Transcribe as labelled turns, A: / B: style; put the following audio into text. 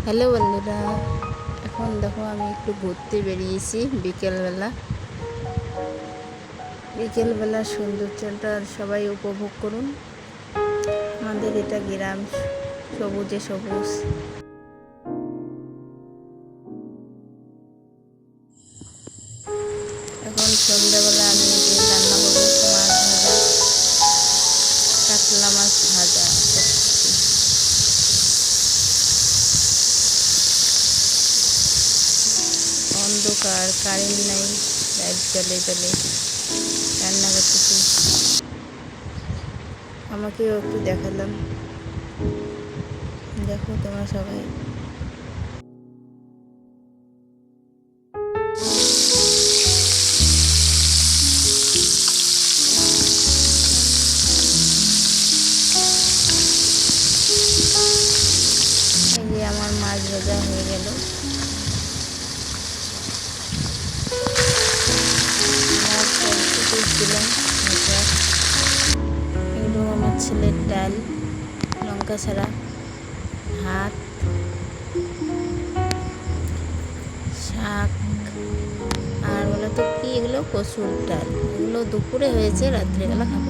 A: Hello বন্ধুরা, এখন দেখো আমি একটু ঘুরতে বেরিয়েছি বিকেলবেলা। বিকেলবেলার সৌন্দর্যটা সবাই উপভোগ করুন। আমাদের এটা গ্রাম, সবুজে সবুজ। এখন সন্ধ্যাবেলা আমি রান্না করব মাছ ভাজা, কাতলা মাছ ভাজা। অন্ধকার কারেন্ট নাই লাইট জ্বলে জ্বলে রান্না করতেছি। আমাকেও একটু দেখালাম। দেখো তোমরা সবাই। আমার মাছ ভাজা হয়ে গেল। ডাল লঙ্কা ছাড়া, ভাত, শাক, আর বলো তো কি এগুলো? কচুর ডাল। এগুলো দুপুরে হয়েছে, রাত্রেবেলা খাব।